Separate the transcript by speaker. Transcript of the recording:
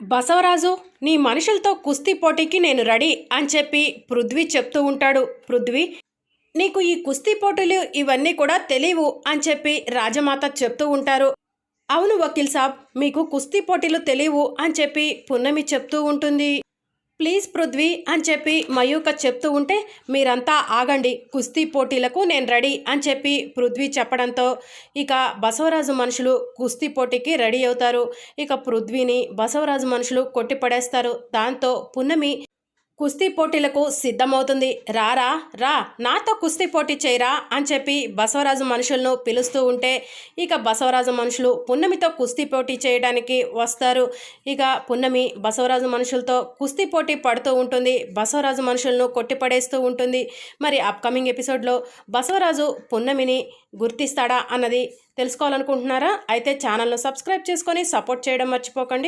Speaker 1: బసవరాజు నీ మనుషులతో కుస్తీ పోటీకి నేను రెడీ అని చెప్పి పృథ్వీ చెప్తూ ఉంటాడు. పృథ్వీ నీకు ఈ కుస్తీ పోటీలు ఇవన్నీ కూడా తెలియవు అని చెప్పి రాజమాత చెప్తూ ఉంటారు. అవును వకీల్ సాబ్ మీకు కుస్తీ పోటీలు తెలియవు అని చెప్పి పున్నమి చెప్తూ ఉంటుంది. ప్లీజ్ పృథ్వీ అని చెప్పి మయూక చెప్తూ ఉంటే మీరంతా ఆగండి కుస్తీ పోటీలకు నేను రెడీ అని చెప్పి పృథ్వీ చెప్పడంతో ఇక బసవరాజు మనుషులు కుస్తీ పోటీకి రెడీ అవుతారు. ఇక పృథ్వీని బసవరాజు మనుషులు కొట్టిపడేస్తారు దాంతో పున్నమి కుస్తీ పోటీలకు సిద్ధమవుతుంది. రారా రా నాతో కుస్తీ పోటీ చేయరా అని చెప్పి బసవరాజు మనుషులను పిలుస్తూ ఉంటే ఇక బసవరాజు మనుషులు పున్నమితో కుస్తీ పోటీ చేయడానికి వస్తారు. ఇక పున్నమి బసవరాజు మనుషులతో కుస్తీ పోటీ పడుతూ ఉంటుంది. బసవరాజు మనుషులను కొట్టిపడేస్తూ ఉంటుంది. మరి అప్కమింగ్ ఎపిసోడ్లో బసవరాజు పున్నమిని గుర్తిస్తాడా అన్నది తెలుసుకోవాలనుకుంటున్నారా? అయితే ఛానల్ను సబ్స్క్రైబ్ చేసుకొని సపోర్ట్ చేయడం మర్చిపోకండి.